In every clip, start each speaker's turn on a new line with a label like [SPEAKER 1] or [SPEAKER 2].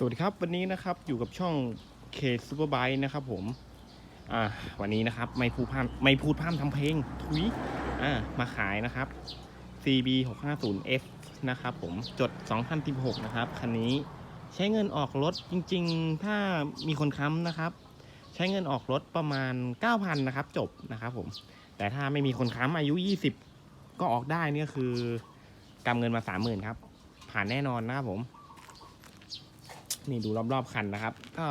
[SPEAKER 1] สวัสดีครับวันนี้นะครับอยู่กับช่องเคซูเปอร์ไบนะครับผมอ่าวันนี้นะครับไม่พูดพร่ำไม่พูดพร่ำทำเพลงทุยอ่ามาขายนะครับ CB 650F นะครับผมจด 2016 นะครับคันนี้ใช้เงินออกรถจริง ๆ ถ้ามีคนค้ำนะครับ ใช้เงินออกรถประมาณ 9,000นะครับ จบนะครับผม แต่ถ้าไม่มีคนค้ำอายุ 20 ก็ออกได้เนี่ยคือกำเงินมา 30,000ครับผ่านแน่นอนนะครับผม นี่ดูรอบๆคันนะครับ ก็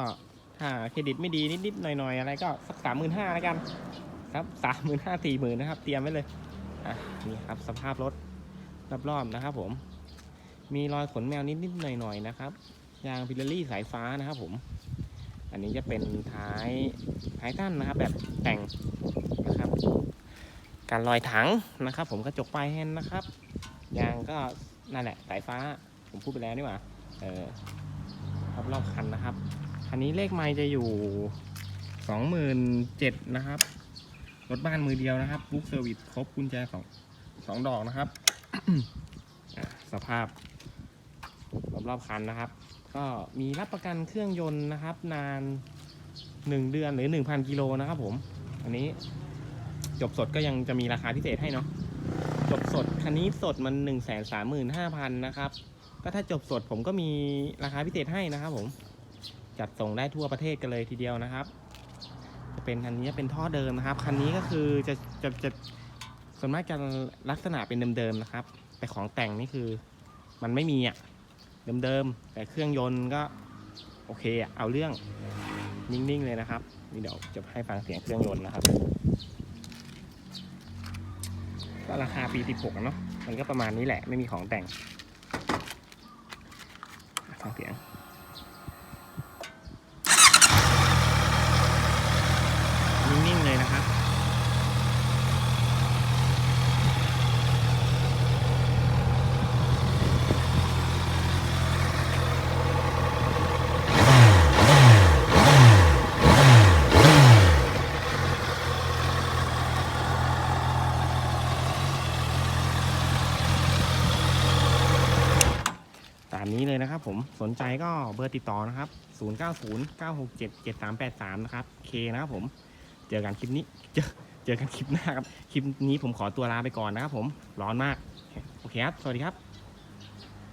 [SPEAKER 1] ถ้าเครดิตไม่ดีนิดๆหน่อยๆอะไรก็สักสามหมื่นห้าแล้วกัน ครับสามหมื่นห้าสี่หมื่นนะครับ เตรียมไว้เลยอะนี่ครับสภาพรถรอบๆนะครับ ผม มีรอยขนแมวนิดๆหน่อยๆนะครับยางพิลลี่สายฟ้านะครับผม อันนี้จะเป็นท้ายท้ายตั้นนะครับ แบบแต่งนะครับ การลอยถังนะครับ ผมกระจกปลายแฮนด์นะครับยางก็นั่นแหละสายฟ้า ผมพูดไปแล้วนี่หว่าเออ รอบรอบคันนะครับ คันนี้เลขไมล์จะอยู่สองหมื่นเจ็ดนะครับรถบ้านมือเดียวนะครับบุ๊กเซอร์วิสครบกุญแจสองสองดอกนะครับอะสภาพรอบรอบคันนะครับ ก็มีรับประกันเครื่องยนต์นะครับ นานหนึ่งเดือนหรือหนึ่งพันกิโลนะครับผมอันนี้จบสดก็ยังจะมีราคาพิเศษให้เนาะจบสดคันนี้สดมันหนึ่งแสนสามหมื่นห้าพันนะครับ ก็ถ้าจบสดผมก็มีราคาพิเศษให้นะครับผม จัดส่งได้ทั่วประเทศกันเลยทีเดียวนะครับ จะเป็นคันนี้เป็นท่อเดิมนะครับ คันนี้ก็คือจะจะจะส่วนมากจะลักษณะเป็นเดิมๆนะครับ แต่ของแต่งนี่คือมันไม่มีอะเดิมๆแต่เครื่องยนต์ก็โอเคอะเอาเรื่องนิ่งๆเลยนะครับนี่เดี๋ยวจะให้ฟังเสียงเครื่องยนต์นะครับ ก็ราคาปี 16เนาะมันก็ประมาณนี้แหละไม่มีของแต่ง ฟังเสียงนิ่ง ๆ เลยนะครับ ตามนี้เลยนะครับผมสนใจก็เบอร์ติดต่อนะครับ 0909677383 นะครับเคนะครับผม เจอกันคลิปนี้ เจอเจอกันคลิปหน้าครับ คลิปนี้ผมขอตัวลาไปก่อนนะครับผมร้อนมาก โอเคครับ สวัสดีครับ